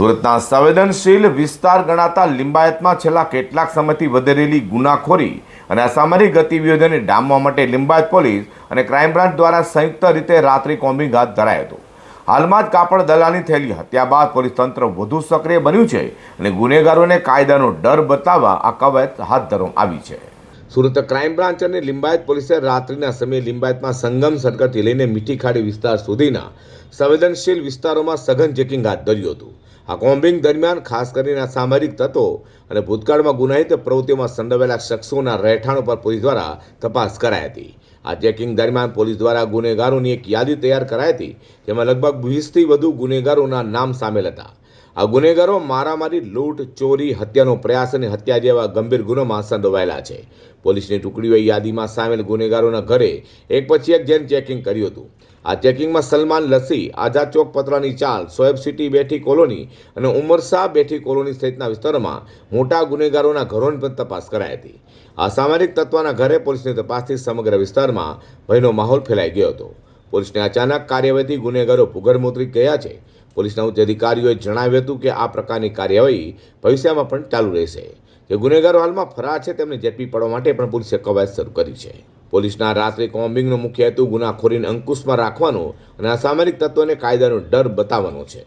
સુરતના સંવેદનશીલ વિસ્તાર ગણાતા લિંબાયતમાં છેલ્લા કેટલાક સમયથી વધેરેલી ગુનાખોરી અને અસામરિક ગતિવિધિઓને ડામવા માટે લિંબાયત પોલીસ અને ક્રાઇમ બ્રાન્ચ દ્વારા સંયુક્ત રીતે રાત્રિ કોમ્બિંગ હાથ ધરાયો હતો. હાલમાં જ કાપડ દલાલની થયેલી હત્યા બાદ પોલીસ તંત્ર વધુ સક્રિય બન્યું છે અને ગુનેગારોને કાયદાનો ડર બતાવવા આ કવાયત હાથ ધરવામાં આવી છે. સુરત ક્રાઇમ બ્રાન્ચ અને લિંબાયત પોલીસે રાત્રિના સમયે લિંબાયતમાં સંગમ સર્કલથી લઈને મીઠી ખાડી વિસ્તાર સુધીના સંવેદનશીલ વિસ્તારોમાં સઘન ચેકિંગ હાથ ધર્યું હતું. આ કોમ્બિંગ દરમિયાન ખાસ કરીને સામરિક તત્વો અને ભૂતકાળમાં ગુનાહિત પ્રવૃત્તિઓમાં સંડોવાયેલા શખ્સોના રહેઠાણો પર પોલીસ દ્વારા તપાસ કરાઈ હતી. આ ચેકિંગ દરમિયાન પોલીસ દ્વારા ગુનેગારોની એક યાદી તૈયાર કરાઈ હતી, જેમાં લગભગ વીસથી વધુ ગુનેગારોના નામ સામેલ હતા. આ ગુનેગારો મારામારી, લૂંટ, ચોરી, હત્યાનો પ્રયાસ અને હત્યા જેવા ગંભીર ગુનોમાં સંડોવાયેલા છે. પોલીસની ટુકડીઓએ યાદીમાં સામેલ ગુનેગારોના ઘરે એક પછી એક જેમ ચેકિંગ કર્યું હતું. આ ચેકિંગમાં સલમાન લસી આઝાદ ચોક પતરાની ચાલ સોએબ સિટી બેઠી કોલોની અને ઉમરશાહ બેઠી કોલોની સહિતના વિસ્તારોમાં મોટા ગુનેગારોના ઘરોની પણ તપાસ કરાઈ હતી. આ સામાજિક તત્વના ઘરે પોલીસની તપાસથી સમગ્ર વિસ્તારમાં ભયનો માહોલ ફેલાઈ ગયો હતો. પોલીસની અચાનક કાર્યવાહીથી ગુનેગારો ભૂગર્ભમોતરી ગયા છે. પોલીસના ઉચ્ચ અધિકારીઓએ જણાવ્યું હતું કે આ પ્રકારની કાર્યવાહી ભવિષ્યમાં પણ ચાલુ રહેશે. જે ગુનેગારો હાલમાં ફરાર છે તેમને ઝડપી પાડવા માટે પણ પોલીસે કવાયત શરૂ કરી છે. પોલીસના રાત્રિ કોમ્બિંગનો મુખ્ય હેતુ ગુનાખોરીને અંકુશમાં રાખવાનો અને અસામરિક તત્વોને કાયદાનો ડર બતાવવાનો છે.